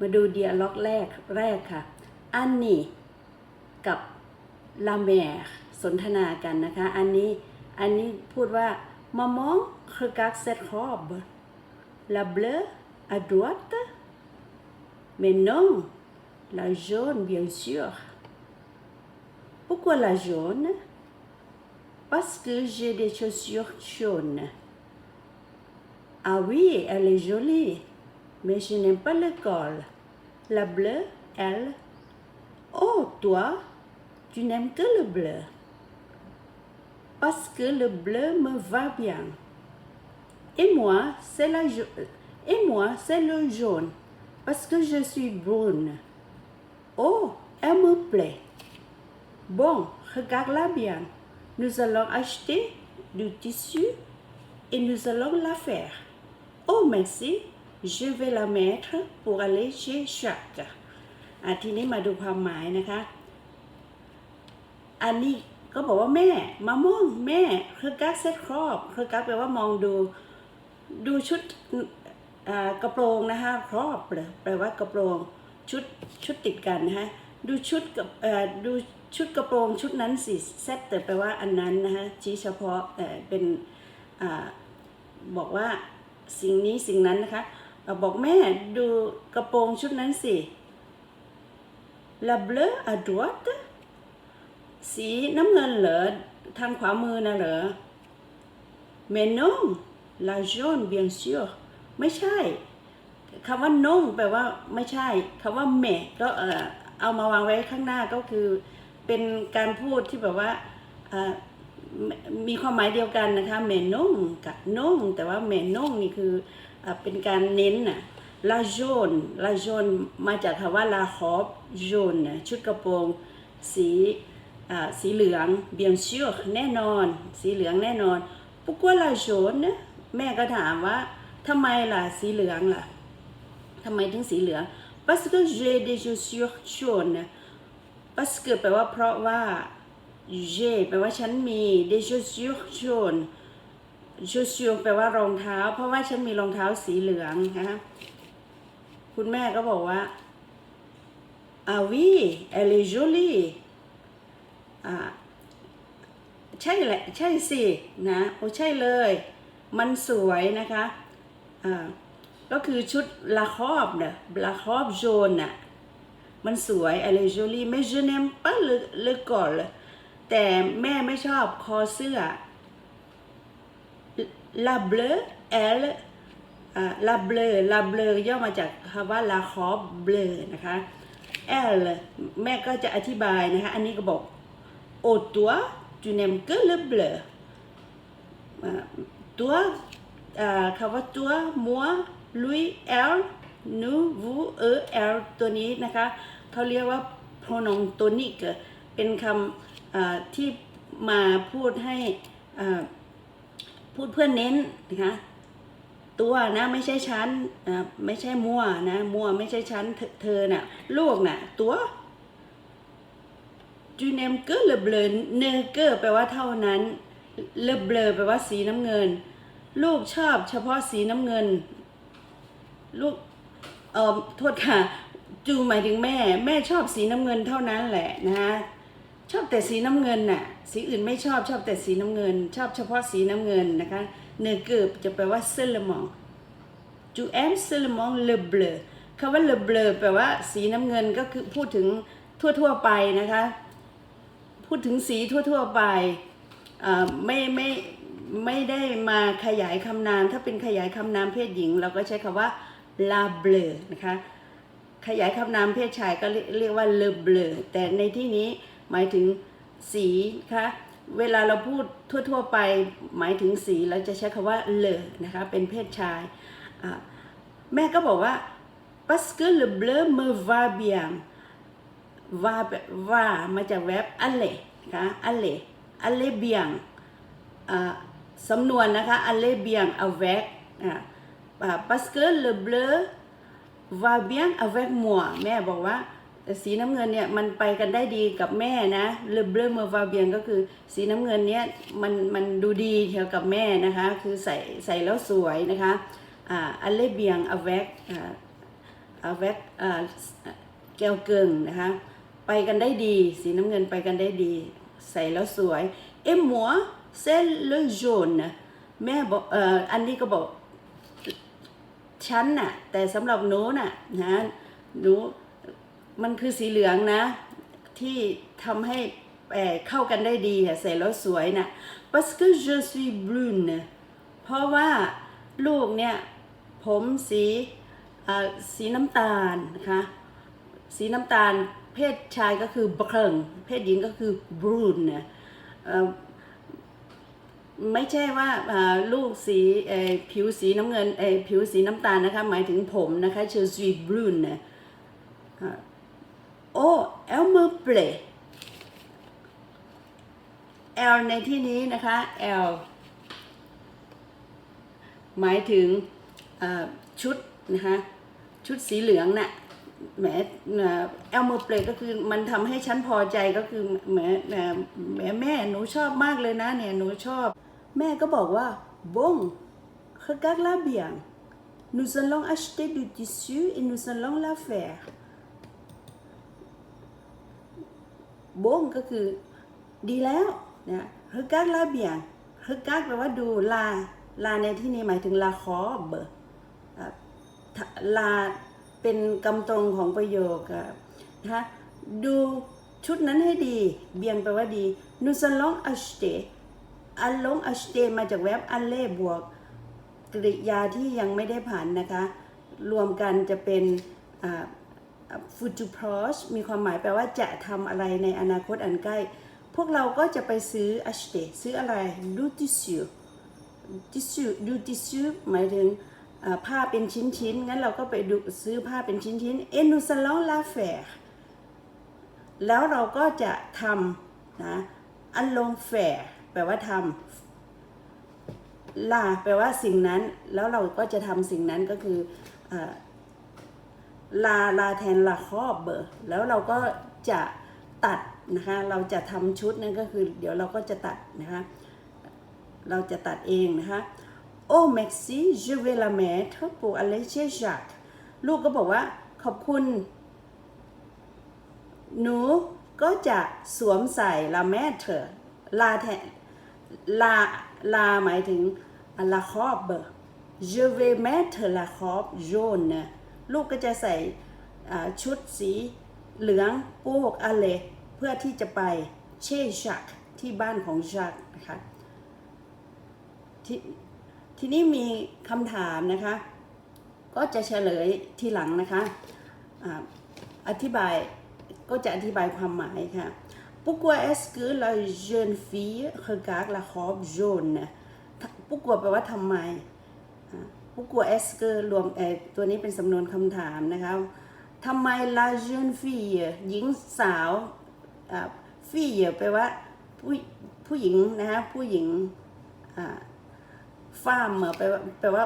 มาดูเดียล็อกแรกแรกค่ะ อันนี้กับลาเมร์สนทนากันนะคะ อันนี้อันนี้พูดว่ามามองคือกักเซตคอบลาเบลอดวตเมนง la jaune, bien sûr. Pourquoi la jaune Parce que j'ai des chaussures jaunes. Ah oui, elle est jolie. Mais je n'aime pas le col la bleue elle oh toi tu n'aimes que le bleu parce que le bleu me va bien. Et moi, c'est la jau- et moi, c'est le jaune, parce que je suis brune. Oh, elle me plaît. Bon, regarde-la bien. Nous allons acheter du tissu et nous allons la faire. Oh, merci. Je vais la mettre pour aller chez Jacques. อะทีนี้มาดูความหมายนะคะ อันนี้ก็บอกว่าแม่มะม่วงแม่คือกักเซ็ตครอบคือกักแปลว่ามองดูดูชุดกระโปรงนะคะครอบเลยแปลว่ากระโปรงชุดชุดติดกันนะคะดูชุดกับดูชุดกระโปรงชุดนั้นสิเซตแต่แปลว่าอันนั้นนะคะชี้เฉพาะเอ่เป็นอบอกว่าสิ่งนี้สิ่งนั้นนะคะ บอกแม่ดูกระโปรงชุดนั้นสิ La bleue à droite สีน้ำเงินเหรอทางขวามือนะเหรอ Mais non la jaune bien sûr ไม่ใช่คำว่า non แปลว่าไม่ใช่คำว่า mais ก็เออเอามาวางไว้ข้างหน้าก็คือ เป็นการพูดที่แบบว่ามีความหมายเดียวกันนะคะ mais non กับ non แต่ว่า mais non นี่คือ เป็นการเน้นน่ะ la jaune la jaune มาจากคำว่า la robe jaune น่ะชุดกระโปรงสีอ่าสีเหลือง bien sûr แน่นอน สีเหลืองแน่นอน pourquoi la jaune แม่ก็ถามว่าทำไมล่ะสีเหลืองล่ะทำไมถึงสีเหลือง parce que j'ai des chaussures jaunes parce que แปลว่าเพราะว่า j'ai แปลว่าฉันมี des chaussures jaunes chaussures แปลว่ารองเท้า เพราะว่าฉันมีรองเท้าสีเหลืองนะคะคุณแม่ก็บอกว่า ah oui elle est jolie อ่าใช่แหละใช่สินะโอ้ใช่เลย มันสวยนะคะอ่าก็คือชุดลาครอบเนี่ยลาครอบโจนน่ะมันสวยอะไรโจลี่ไม่เจเนมป้าเลยเลยก่อนเลยแต่แม่ไม่ชอบคอเสื้อ ลาเบลเอลาลาเบลลาเบลย่อมาจากคำว่าลาคอบเบลนะคะแอลแม่ก็จะอธิบายนะคะ อันนี้ก็บอก Oh, toi, tu n'aimes que le bleu. Euh, toi, euh, คำว่า toi, moi, lui, elle, nous, vous, eux, elle ตัวนี้นะคะเขาเรียกว่า pronom tonique เป็นคำที่มาพูดให้อ่า พูดเพื่อนเน้นนะคะตัวนะไม่ใช่ฉันไม่ใช่มั่วนะมั่วไม่ใช่ฉันเธอเธอน่ะลูกน่ะตัวจูเนมเกอร์เลเบลเนเกอร์แปลว่าเท่านั้นเลเบลแปลว่าสีน้ำเงิน ลูกชอบเฉพาะสีน้ำเงิน ลูกเอ่อโทษค่ะจูหมายถึงแม่ แม่ชอบสีน้ำเงินเท่านั้นแหละนะคะ ชอบแต่สีน้ำเงินน่ะ สีอื่นไม่ชอบชอบแต่สีน้ำเงิน ชอบเฉพาะสีน้ำเงินนะคะเนเกอร์จะแปลว่าเซลมองจูแอมเซลมองเลเบลคำว่าเลเบลแปลว่า สีน้ำเงินก็คือพูดถึงทั่วๆไปนะคะ พูดถึงสีทั่วๆไปอ่าไม่ไม่ไม่ได้มาขยายคำนาม ถ้าเป็นขยายคำนามเพศหญิง เราก็ใช้คำว่า la bleu นะคะขยายคำนามเพศชายก็เรียกว่า le bleu แต่ในที่นี้ หมายถึงสีนะคะเวลาเราพูดทั่ว ๆ ไปหมายถึงสีเราจะใช้คำว่า le นะคะเป็นเพศชาย แม่ก็บอกว่า parce que le bleu me va bien ว่าแบบว่ามาจากแวบอัลเลนะคะอัลเลอัลเลเบียงอ่าสำนวนนะคะอัลเลเบียง avec parce que le bleu va bien avec moi แม่บอกว่า สีน้ำเงินเนี่ยมันไปกันได้ดีกับแม่นะ le bleu me va bien ก็คือสีน้ำเงินเนี่ยมันมันดูดีเทียวกับแม่นะคะ คือใส่ใส่แล้วสวยนะคะอ่า aller bien avec อ่าอาเวกแก้วเกิงนะคะไปกันได้ดี สีน้ำเงินไปกันได้ดี ใส่แล้วสวยเอ็มหัวเส้นเลจนแม่บอกเอ่ออันนี้ก็บอกฉันน่ะแต่สำหรับหนูน่ะนะหนู มันคือสีเหลืองนะ ที่ทำให้เเข้ากันได้ดีอะใส่แล้วสวยนะ parce que je suis brune เพราะว่าลูกเนี่ย ผมสีสีน้ำตาลนะคะสีน้ำตาลเพศชายก็คือ brown เพศหญิงก็คือ brune นะเอ่อไม่ใช่ว่าาลูกสีผิวสีน้ำเงินเออผิวสีน้ำตาลนะคะ หมายถึงผมนะคะเชอร์ซีบรูนนะ โอ้เอลเมอร์เปลเอลในที่นี้นะคะเอลหมายถึงชุดนะคะชุดสีเหลืองน่ะแหมเอลเมอร์เปลก็คือมันทำให้ฉันพอใจก็คือแหมแหมแมแม่หนูชอบมากเลยนะเนี่ยหนูชอบ แม่ก็บอกว่า bon regarde la bien nous allons acheter du tissu et nous allons la faire bon ก็คือดีแล้วนะ regarde la bien regarde แปลว่าดูลาลาในที่นี้หมายถึง la robe อะถ้าลาเป็นกำตรงของประโยคนะคะดูชุดนั้นให้ดี เบียงแปลว่าดี nous allons acheter อันลง acheter มาจากเว็บ aller บวกกริยาที่ยังไม่ได้ผ่านนะคะ รวมกันจะเป็นอ่า future pros มีความหมายแปลว่าจะทำอะไรในอนาคตอันใกล้ พวกเราก็จะไปซื้อ acheter ซื้ออะไร du tissu tissu du tissu หมายถึงผ้าเป็นชิ้นๆ งั้นเราก็ไปดูซื้อผ้าเป็นชิ้นๆ et nous allons la faire แล้วเราก็จะทำนะอันลงแฝแปลว่าทำลาแปลว่าสิ่งนั้น แล้วเราก็จะทำสิ่งนั้นก็คืออ ลาลาแทนลาครอบเบอร์แล้วเราก็จะตัดนะคะ เราจะทำชุดนั่นก็คือ เดี๋ยวเราก็จะตัดนะคะ เราจะตัดเองนะคะ Oh merci je vais la mettre pour aller chez Jacques ลูกก็บอกว่าขอบคุณ หนูก็จะสวมใส่ลาแม่เธอลาแทนลาลาหมายถึงลาครอบเบอร์ je vais mettre la robe jaune ลูกก็จะใส่ชุดสีเหลืองโปกอะไรเพื่อที่จะไปเช่ชักที่บ้านของชักนะคะททีนี้มีคำถามนะคะ ก็จะเฉลยทีหลังนะคะอ่าอธิบายก็จะอธิบายความหมายค่ะ Pourquoi est-ce que la jeune fille regarde la robe jaune Pourquoi แปลว่าทำไม Pourquoi est-ce que รวมเออตัวนี้เป็นสำนวนคำถามนะคะทำไม la jeune fille หญิงสาวอ่ e แปลว่าผู้ผู้หญิงนะคะผู้หญิงอ่าฟาร์มแปลว่าแปลว่า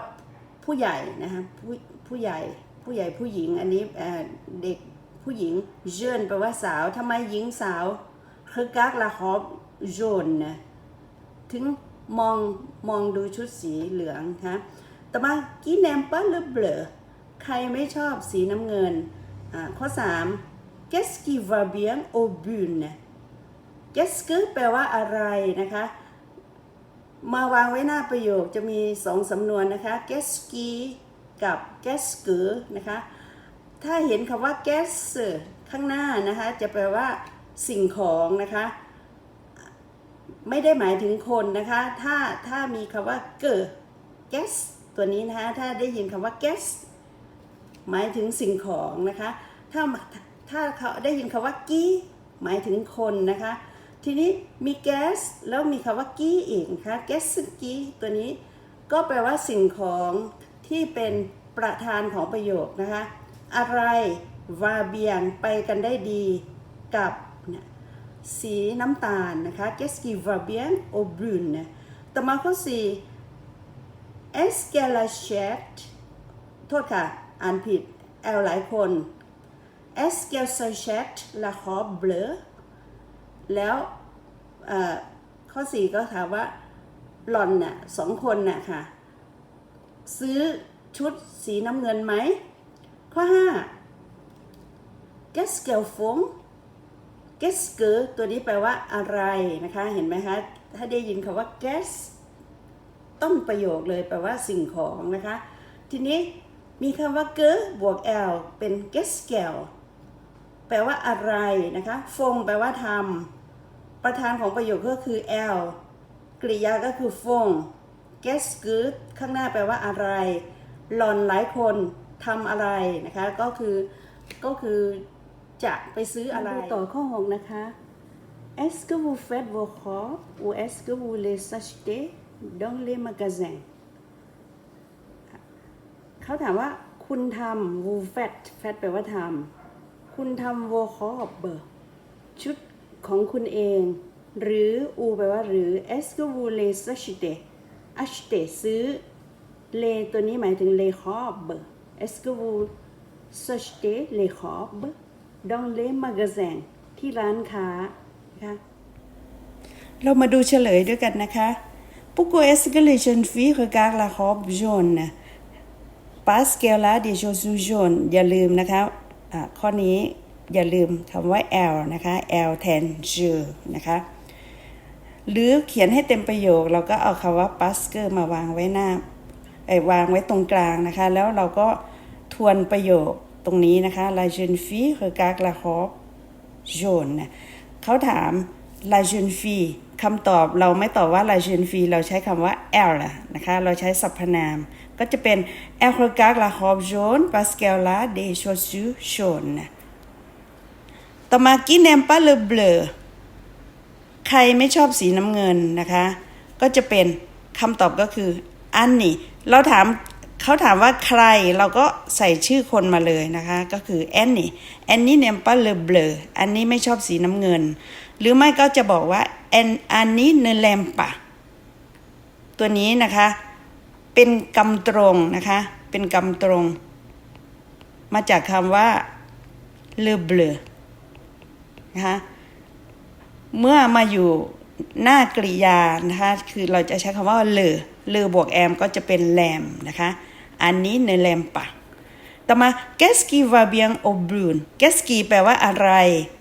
ผู้ใหญ่นะคะผู้ผู้ใหญ่ผู้ใหญ่ผู้หญิงอันนี้เอ่อเด็กผู้หญิงเจนแปลว่าสาวทำไมหญิงสาวคือกากละฮอบโจนนะถึงมองมองดูชุดสีเหลืองคะ ต่อมากีแนมปะเลเบลใครไม่ชอบสีน้ำเงินอ่าข้อ3 qu'est-ce qui va bien au bune qu'est-ce que แปลว่าอะไรนะคะ มาวางไว้หน้าประโยคจะมีสองสำนวนนะคะ g e s k i กับ g e s k e นะคะ ถ้าเห็นคำว่า g e s ข้างหน้านะคะ จะแปลว่าสิ่งของนะคะ ไม่ได้หมายถึงคนนะคะ ถ้าถ้ามีคำว่าเกิด g e s ตัวนี้นะคะถ้าได้ยินคำว่า g e s หมายถึงสิ่งของนะคะ ถ้าถ้าเขาได้ยินคำว่ากี้หมายถึงคนนะคะ ทีนี้มีแก๊สแล้วมีคำว่ากี้อีกนะคะแก๊สกี้ตัวนี้ก็แปลว่าสิ่งของที่เป็นประธานของประโยคนะคะ อะไรวาเบียงไปกันได้ดีกับสีน้ำตาลนะคะ qu'est-ce qui va bien au brune ต่อมาข้อ4 est-ce qu'elle achète โทษค่ะ อ่านผิดแอลหลายคน est-ce qu'elle s'achète la robe bleue แล้วเอ่อข้อ 4 ก็ถามว่าหล่อนน่ะสองคนน่ะค่ะ ซื้อชุดสีน้ำเงินไหม ข้อ5 qu'est-ce l font qu'est-ce ตัวนี้แปลว่าอะไรนะคะ เห็นไหมคะ ถ้าได้ยินคำว่า qu'est-ce ต้นประโยคเลยแปลว่าสิ่งของนะคะ ทีนี้มีคำว่า que บวก l เป็น qu'est-ce l แปลว่าอะไรนะคะฟงแปลว่าทำประธานของประโยคก็คือ l กริยาก็คือฟง guess good ข้างหน้าแปลว่าอะไร หลอนหลายคนทำอะไรนะคะ ก็คือก็คือจะไปซื้ออะไรต่อข้อ6นะคะ Est-ce que vous faites vos robes ou est-ce que vous les achetez dans les magasins เขาถามว่าคุณทำ vous faites faites แปลว่าทำ คุณทำ vos robes ชุดของคุณเอง หรือ ou แปลว่าหรือ est-ce que vous les achetez acheter ซื้อ les ตัวนี้หมายถึง les robes est-ce que vous achetez les robes dans les magasins ที่ร้านค้านะคะเรามาดูเฉลยด้วยกันนะคะ Pourquoi est-ce que les jeunes filles regardent la robe jaune parce qu'elle a des chaussures jaunes อย่าลืมนะคะะข้อนี้อย่าลืมคำว่า L นะคะ L แทน je นะคะหรือเขียนให้เต็มประโยค เราก็เอาคำว่า pasker มาวางไว้หน้าไอ้วางไว้ตรงกลางนะคะ แล้วเราก็ทวนประโยคตรงนี้นะคะ la jeune fille regarde la robe jaune เขาถาม la jeune fille คำตอบเราไม่ตอบว่า la jeune fille เราใช้คำว่า L นะคะ เราใช้สรรพนาม ก็จะเป็น elle regarde la robe jaune parce qu'elle a des chaussures jaunes ต่อมา qui n'aime pas le bleu ใครไม่ชอบสีน้ำเงินนะคะ ก็จะเป็นคำตอบก็คืออันนี้เราถามเขาถามว่าใครเราก็ใส่ชื่อคนมาเลยนะคะ ก็คือแอนนี่แอนนี่เนมปาเลเบลอันนี้ไม่ชอบสีน้ำเงิน หรือไม่ก็จะบอกว่า แอนอันนี้เนเลมปะตัวนี้นะคะ เป็นกำตรงนะคะ เป็นกำตรง มาจากคำว่าเลเบลนะคะเมื่อมาอยู่หน้ากริยานะคะ คือเราจะใช้คำว่าเลอเลอบวกแอมก็จะเป็นแลมนะคะ อันนี้ในแลมปะต่อมา qu'est-ce qui va bien au brun qu'est-ce qui แปลว่าอะไร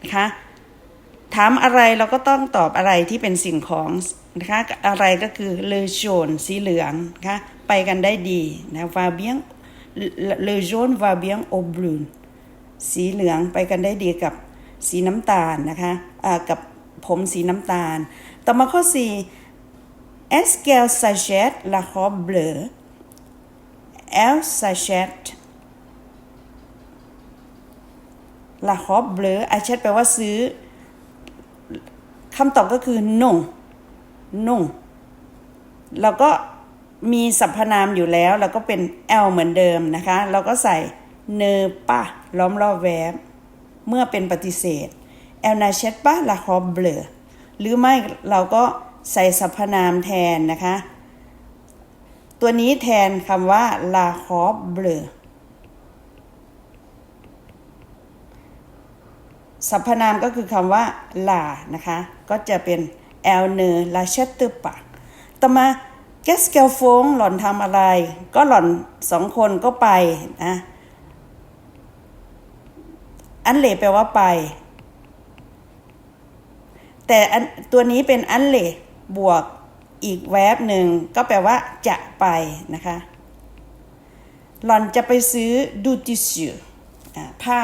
นะคะ ถามอะไรเราก็ต้องตอบอะไรที่เป็นสิ่งของนะคะอะไรก็คือ le jaune สีเหลืองนะคะไปกันได้ดีนะ va bien le jaune va bien au brun สีเหลืองไปกันได้ดีกับสีน้ำตาลนะคะะกับผมสีน้ำตาล ต่อมาข้อ4 Est-ce qu'elle s'achète la robe bleue Elle s'achète la robe bleue achète แปลว่าซื้อ คำตอบก็คือ no no เราก็มีสรรพนามอยู่แล้วเราก็เป็น L เหมือนเดิมนะคะ เราก็ใส่ ne pas ล้อมรอบแวบ เมื่อเป็นปฏิเสธ Elle n'achète pas la robe bleue หรือไม่เราก็ใส่สรรพนามแทนนะคะ ตัวนี้แทนคำว่า la robe bleue สรรพนามก็คือคำว่า la นะคะ ก็จะเป็น elle ne l'achète pas ต่อมา qu'est-ce qu'elle font หล่อนทำอะไร ก็หล่อนสองคนก็ไปนะอันเลแปลว่าไป แต่อันตัวนี้เป็นอันเลบวกอีกแวบหนึ่งก็แปลว่าจะไปนะคะ หล่อนจะไปซื้อดูติสูผ้า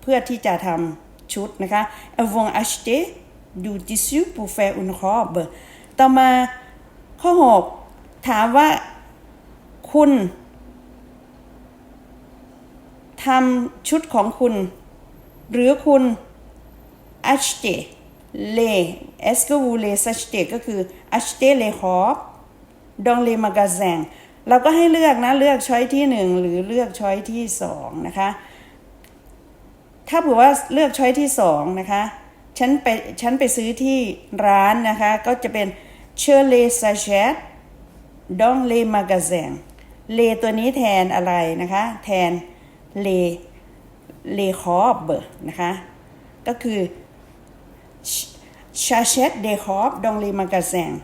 เพื่อที่จะทำ ชุดนะคะ elles vont acheter du tissu pour faire une robe ต่อมาข้อ 6 ถามว่าคุณทำชุดของคุณ หรือคุณ acheter les est-ce que vous les achetez ก็คือ acheter les robes dans les magasins เราก็ให้เลือกนะ เลือกช้อยที่หนึ่งหรือเลือกช้อยที่สองนะคะ ถ้าเผื่อว่าเลือกช้อยที่สองนะคะฉันไปฉันไปซื้อที่ร้านนะคะ ก็จะเป็น che les achète dans les magasins เลตัวนี้แทนอะไรนะคะ แทนเลเลคอบเบอร์นะคะ ก็คือ chachette des robes dans les magasins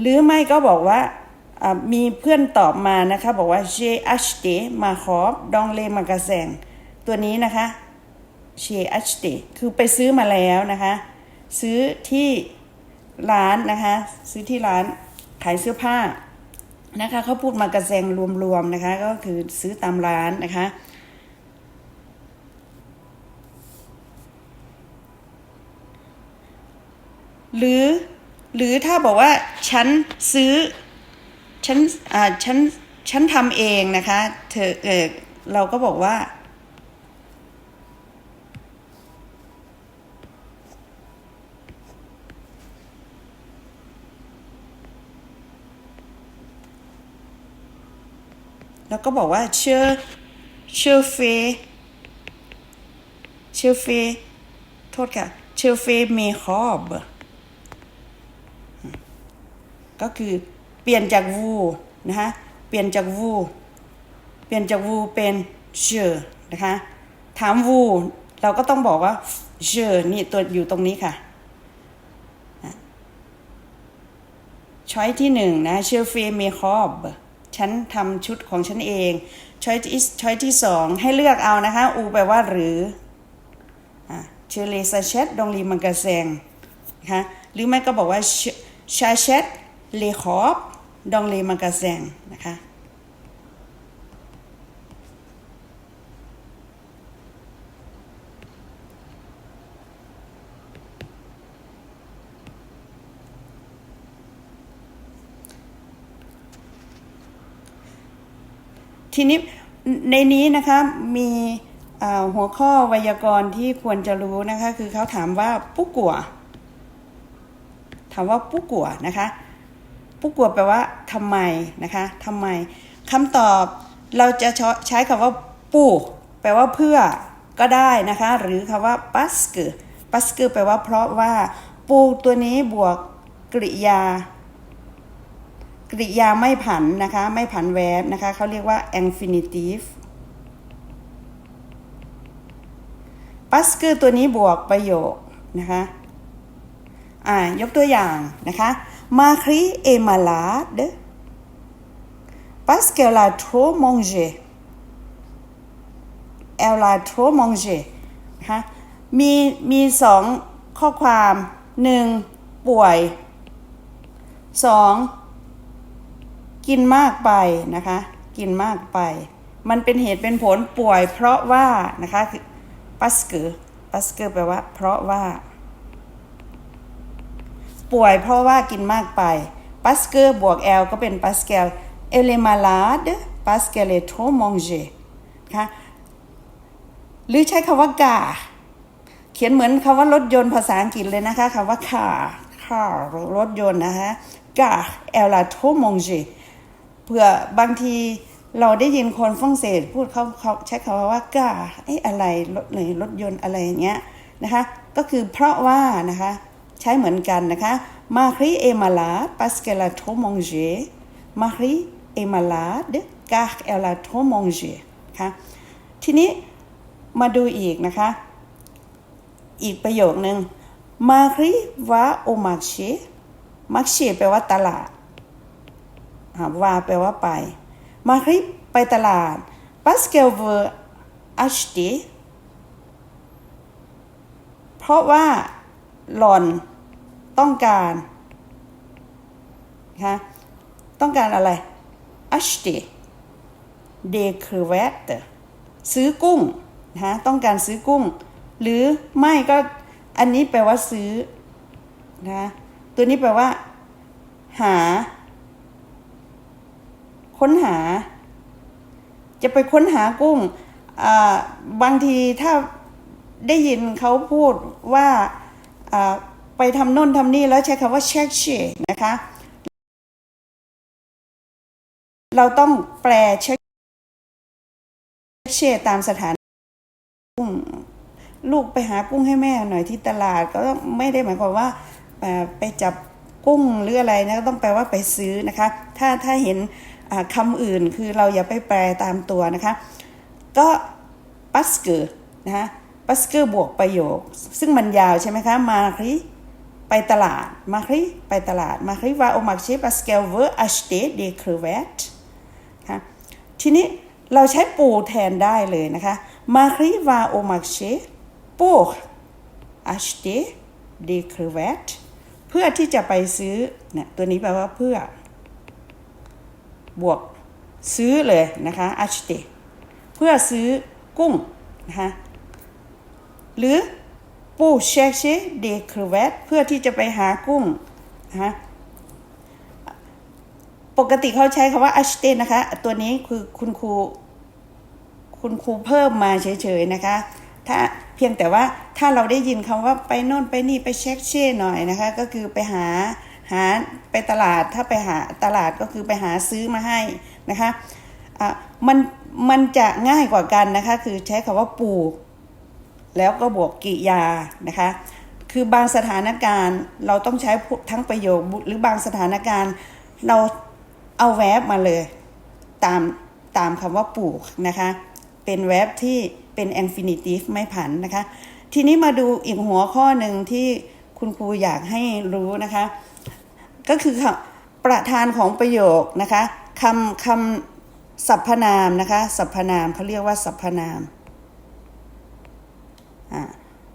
หรือไม่ก็บอกว่า มีเพื่อนตอบมานะคะ บอกว่า j'ai acheté ma robe dans les magasins ตัวนี้นะคะ j'ai acheté คือไปซื้อมาแล้วนะคะ ซื้อที่ร้านนะคะ ซื้อที่ร้านขายเสื้อผ้านะคะเขาพูดมากระแซงรวมๆนะคะ ก็คือซื้อตามร้านนะคะ หรือหรือถ้าบอกว่าฉันซื้อ ฉันอ่าฉันฉันทำเองนะคะ เธอเออเราก็บอกว่า แล้วก็บอกว่าเชื่อเชื่อเฟเชื่อเฟโทษค่ะเชื่อเฟเมคอบก็คือ เปลี่ยนจากวูนะคะเปลี่ยนจากวูเปลี่ยนจากวูเป็นเชอนะคะถามวูเราก็ต้องบอกว่าเชอนี่ตัวอยู่ตรงนี้ค่ะช้อยที่หนึ่งนะเชอเฟเมคอบฉันทำชุดของฉันเองช้อยที่ช้อยที่สองให้เลือกเอานะคะ อูแปลว่าหรือเชอเลซาเชตดองลีมังกาแซงนะคะหรือไม่ก็บอกว่าชาเชตเลคอบ ดองเลมังกาแซงนะคะทีนี้ในนี้นะคะมีหัวข้อไวยากรณ์ที่ควรจะรู้นะคะ คือเขาถามว่าปุ๊กัว ถามว่าปุ๊กัวนะคะ ปุ๊กกัวแปลว่าทำไมนะคะทำไมคำตอบเราจะใช้คำว่าปูแปลว่าเพื่อก็ได้นะคะ หรือคำว่าปัสเกปัสเกแปลว่าเพราะว่าปูตัวนี้บวกกริยากริยาไม่ผันนะคะ ไม่ผันแวบนะคะเขาเรียกว่า infinitive ปัสเกอร์ตัวนี้บวกประโยคนะคะอ่ายกตัวอย่างนะคะ มาครีเอมาลาด parce qu'elle a trop mangé elle a trop mangé นะคะมีมีสองข้อความหนึ่งป่วยสองกินมากไปนะคะ กินมากไป มันเป็นเหตุเป็นผลป่วยเพราะว่านะคะ ปัสเกอร์ปัสเกอร์แปลว่า เพราะว่า ป่วยเพราะว่ากินมากไปปัสเกอร์บวกแอลก็เป็นปัสเกลเอเลมาลาดปัสเกเลโทมองเจนะคะหรือใช้คำว่ากาเขียนเหมือนคำว่ารถยนต์ภาษาอังกฤษเลยนะคะคำว่า car car รถยนต์นะคะกาเอลลาโทมองเจเผื่อบางทีเราได้ยินคนฝรั่งเศสพูดเขาเขาใช้คำว่ากาไอ้อะไรรถเลยรถยนต์อะไรอย่างเงี้ยนะคะ ก็คือเพราะว่านะคะ ใช้เหมือนกันนะคะมาครีเอมาลาปัสเกลาโทมองเจมาครีเอมาลาเดกาเอลาโทมองเจค่ะทีนี้มาดูอีกนะคะ อีกประโยคหนึ่งมาครีวาโอมาเชมักเชแปลว่าตลาดวาแปลว่าไป มาครีไปตลาดปัสเกลเวอร์อัชตีเพราะว่าหล่อน ต้องการนะคะต้องการอะไร acheter des crevettes ซื้อกุ้งนะคะต้องการซื้อกุ้ง หรือไม่ก็อันนี้แปลว่าซื้อนะะตัวนี้แปลว่า หา ค้นหา จะไปค้นหากุ้งบางทีถ้าได้ยินเขาพูดว่า ไปทำโน่นทำนี่แล้วใช้คำว่าเช็คเชนะคะ เราต้องแปลเช็คเชตามสถานกุ้งลูกไปหากุ้งให้แม่หน่อยที่ตลาด ก็ไม่ได้หมายความว่าไปจับกุ้งหรืออะไรนะก็ต้องแปลว่าไปซื้อนะคะ ถ้าถ้าเห็นคำอื่นคือเราอย่าไปแปลตามตัวนะคะ ก็ปัสเกอร์นะคะปัสเกอร์บวกประโยค ซึ่งมันยาวใช่ไหมคะมาครีป ไปตลาดมาคริไปตลาดมาคริว่าโอมาชปัสเกลเวอร์อัชเตเดครเวตค่ะทีนี้เราใช้ปูแทนได้เลยนะคะมาคริว่าโอมาชิปูอัชเตเดครเวตเพื่อที่จะไปซื้อเนี่ยตัวนี้แปลว่าเพื่อบวกซื้อเลยนะคะอัชเตเพื่อซื้อกุ้งนะคะหรือ ปูเชเชเดครเวตเพื่อที่จะไปหากุ้งนะคะปกติเขาใช้คำว่า a ชเตนะคะ ตัวนี้คือคุณครูคุณครูเพิ่มมาเฉยๆนะคะ ถ้าเพียงแต่ว่าถ้าเราได้ยินคำว่าไปโน่นไปนี่ไปเช็คเช่หน่อยนะคะ ก็คือไปหาหาไปตลาดถ้าไปหาตลาดก็คือไปหาซื้อมาให้นะคะะมันมันจะง่ายกว่ากันนะคะ คือใช้คำว่าปู แล้วก็บวกกิยานะคะ คือบางสถานการณ์เราต้องใช้ทั้งประโยคหรือบางสถานการณ์เราเอาแวบมาเลยตามตามคำว่าปลูกนะคะ เป็นแวบที่เป็น infinitive ไม่ผันนะคะ ทีนี้มาดูอีกหัวข้อหนึ่งที่คุณครูอยากให้รู้นะคะ ก็คือคประธานของประโยคนะคะคำคำสรรพนามนะคะสรรพนามเขาเรียกว่าสรรพนาม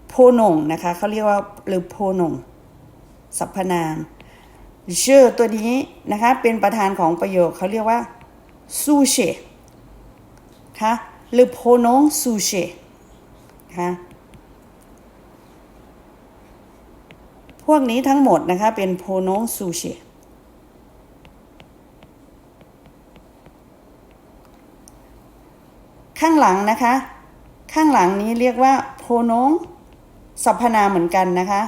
โพนงนะคะเขาเรียกว่าหรือโพนงสรรพนามชื่อตัวนี้นะคะเป็นประธานของประโยคเขาเรียกว่าซูเชค่ะหรือโพนงซูเชค่ะพวกนี้ทั้งหมดนะคะเป็นโพนงซูเชข้างหลังนะคะ ข้างหลังนี้เรียกว่าโพนงสรรพนามเหมือนกันนะคะ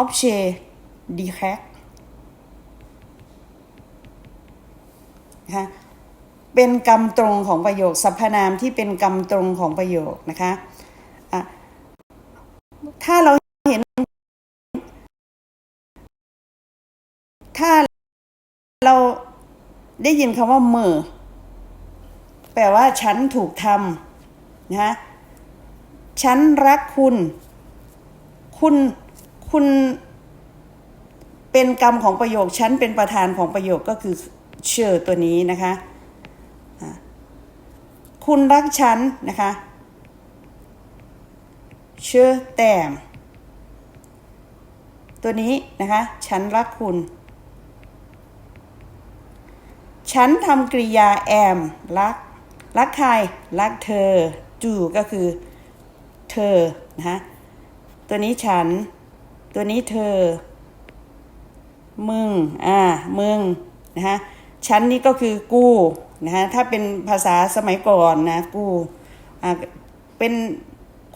objet direct นะคะเป็นกรรมตรงของประโยคสรรพนามที่เป็นกรรมตรงของประโยคนะคะะถ้าเราเห็น ถ้าเราได้ยินคำว่ามือแปลว่าฉันถูกทำ นะฉันรักคุณ คุณคุณเป็นกรรมของประโยค ฉันเป็นประธานของประโยคก็คือเชื่อตัวนี้นะคะ คุณรักฉันนะคะเชื่อแต้มตัวนี้นะคะ ฉันรักคุณ ฉันทำกริยาแอม รัก รักใคร รักเธอ จูก็คือเธอนะคะตัวนี้ฉัน ตัวนี้เธอ มึง อ่า มึง นะคะฉันนี่ก็คือกูนะคะถ้าเป็นภาษาสมัยก่อนนะ กูอ่าเป็น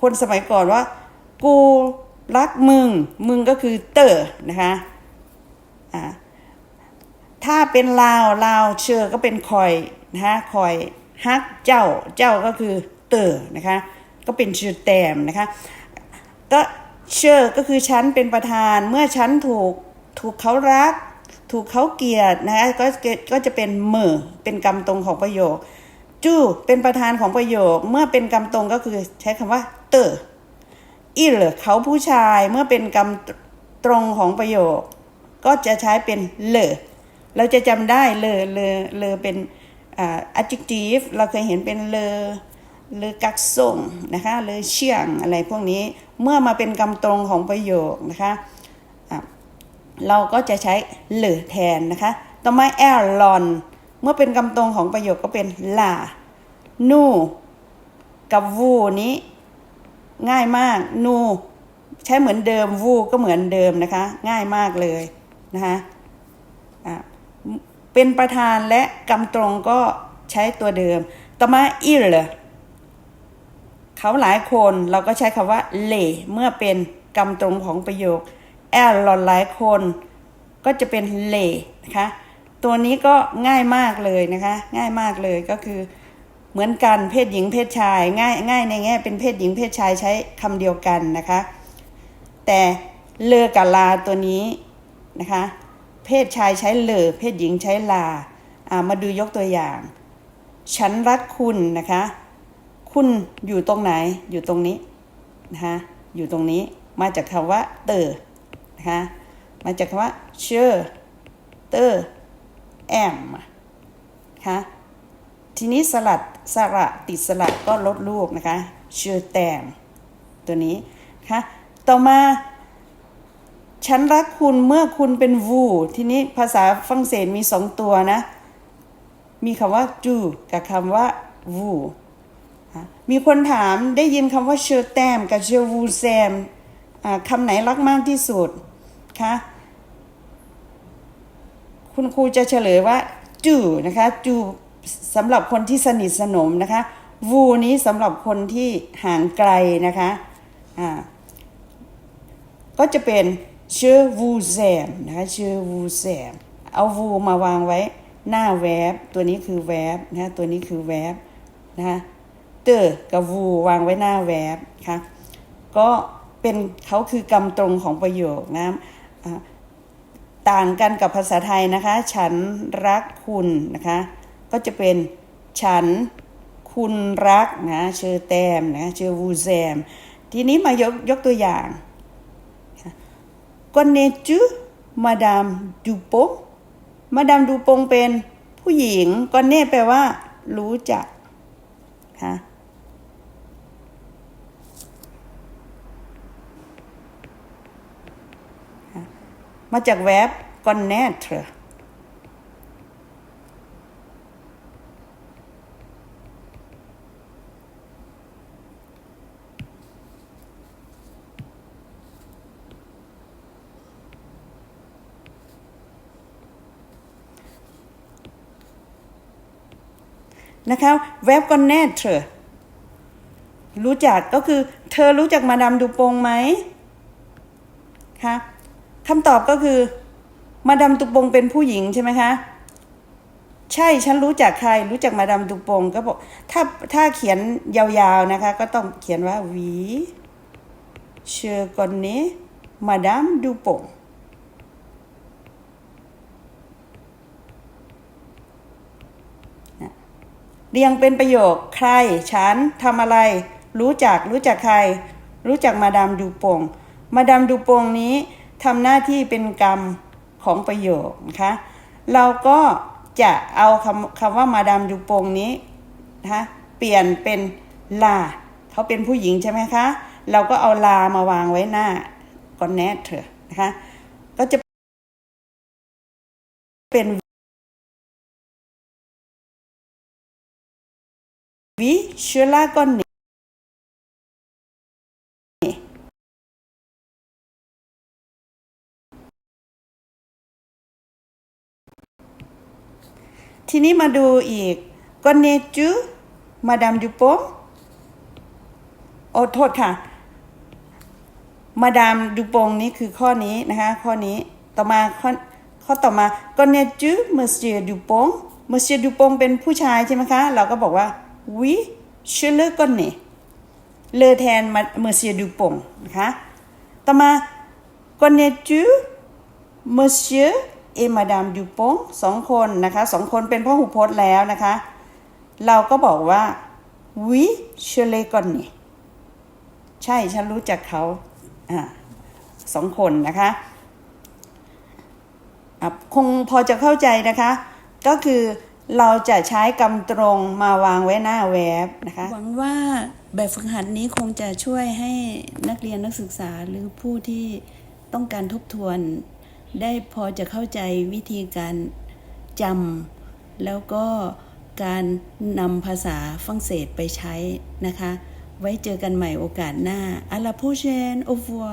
คนสมัยก่อนว่า กูรักมึง มึงก็คือเตอร์นะคะอ่าถ้าเป็นลาวลาวเชื่อก็เป็นคอยนะคะคอยฮักเจ้าเจ้าก็คือ เตอร์นะคะก็เป็นชื่อแตมนะคะก็เชื่อก็คือฉันเป็นประธานเมื่อฉันถูกถูกเขารัก ถูกเขาเกลียดนะคะก็ก็จะเป็นเมื่อเป็นกรรมตรงของประโยคจู้เป็นประธานของประโยค เมื่อเป็นกรรมตรงก็คือใช้คำว่า เตอร์อิลเขาผู้ชายเมื่อเป็นกรรมตรงของประโยค ก็จะใช้เป็นเลอเราจะจำได้เลอเลอเลอเป็น adjective เราเคยเห็นเป็นเลอ เลอกักส่งนะคะเลอเชี่ยงอะไรพวกนี้เมื่อมาเป็นกรรมตรงของประโยคนะคะะเราก็จะใช้เลอแทนนะคะ ต่อมาแอลลอน เมื่อเป็นกรรมตรงของประโยคก็เป็นลานูกับวูนี้ ง่ายมาก นูใช้เหมือนเดิมวูก็เหมือนเดิมนะคะ ง่ายมากเลยนะคะเป็นประธานและกรรมตรงก็ใช้ตัวเดิม ต่อมาอิล เขาหลายคนเราก็ใช้คำว่าเลเมื่อเป็นกรรมตรงของประโยคแอลหลอนหลายคนก็จะเป็นเลนะคะ ตัวนี้ก็ง่ายมากเลยนะคะ ง่ายมากเลยก็คือเหมือนกันเพศหญิงเพศชาย ง่ายง่ายในแง่เป็นเพศหญิงเพศชายใช้คำเดียวกันนะคะ แต่เลอกับลาตัวนี้นะคะ เพศชายใช้เลอเพศหญิงใช้ลาามาดูยกตัวอย่าง ฉันรักคุณนะคะ คุณอยู่ตรงไหนอยู่ตรงนี้นะคะอยู่ตรงนี้มาจากคำว่าเตอนะคะมาจากคำว่าเชอเตอร์แอมนะคะทีนี้สลัดสระติดสระก็ลดลูกนะคะเชอแตมตัวนี้นะคะต่อมาฉันรักคุณเมื่อคุณเป็นวู ทีนี้ภาษาฝรั่งเศสมีสองตัวนะ มีคำว่าจูกับคำว่าวู มีคนถามได้ยินคำว่าเชอแตมกับเชอวูแซมคำไหนรักมากที่สุดคะคุณครูจะเฉลยว่าจูนะคะจูสำหรับคนที่สนิทสนมนะคะวูนี้สำหรับคนที่ห่างไกลนะคะอ่าก็จะเป็นเชอวูแซมนะคะเชอวูแซมเอาวูมาวางไว้หน้าแวบ ตัวนี้คือแวบนะะตัวนี้คือแวบนะคะ เตอร์กับวูวางไว้หน้าแวบค่ะก็เป็นเขาคือกำตรงของประโยคนะต่างกันกับภาษาไทยนะคะ ฉันรักคุณนะคะ ก็จะเป็นฉันคุณรักนะเชอแตมนะเชอวูแซม ทีนี้มายกยกตัวอย่าง Connais-tu Madame Dupont มาดามดูปงเป็นผู้หญิงกอนเน่แปลว่า รู้จักค่ะ มาจากแวบ connaître นะคะแวบก็แน่เธอรู้จักก็คือ เธอรู้จักมาดามดูปงไหมคะ คำตอบก็คือ มาดามดูปงเป็นผู้หญิงใช่ไหมคะ ใช่ฉันรู้จักใคร รู้จักมาดามดูปงก็บอก ถ้าถ้าเขียนยาวๆนะคะ ก็ต้องเขียนว่าวีเชอร์กอนเนมาดามดูปงเรียงเป็นประโยคใคร ฉันทำอะไร รู้จัก รู้จักใคร รู้จักมาดามดูปง มาดามดูปงนี้ ทำหน้าที่เป็นกรรมของประโยคนะคะเราก็จะเอาคำคำว่ามาดามดูปงนี้นะคะเปลี่ยนเป็นลาเขาเป็นผู้หญิงใช่ไหมคะ เราก็เอาลามาวางไว้หน้าก่อนแนทเถอะนะคะก็จะเป็นวิเชื้อราก้อน ทีนี้มาดูอีกก้อนเนจูมาดามดูโปงโอ้โทษค่ะ มาดามดูปงนี้คือข้อนี้นะคะข้อนี้ต่อมาข้อข้อต่อมาก้อนเนจูเมเซียดูปงเมเซียดูปงเป็นผู้ชายใช่ไหมคะ เราก็บอกว่า oui je le connais เลอแทนมาเมเซียดูปงนะคะต่อมาก็เนจูมอนซิเอ connais-tu monsieur et madame Dupont สองคนนะคะสองคนเป็นพ่อหูพจน์แล้วนะคะ เราก็บอกว่า oui je les connais ใช่ฉันรู้จักเขาอ่าสองคนนะคะคงพอจะเข้าใจนะคะ ก็คือเราจะใช้กำตรงมาวางไว้หน้าเว็บนะคะ หวังว่าแบบฝึกหัดนี้คงจะช่วยให้นักเรียนนักศึกษาหรือผู้ที่ต้องการทบทวน ได้พอจะเข้าใจวิธีการจำแล้วก็การนำภาษาฝรั่งเศสไปใช้นะคะ ไว้เจอกันใหม่โอกาสหน้าอาลาพูเชนโอฟัว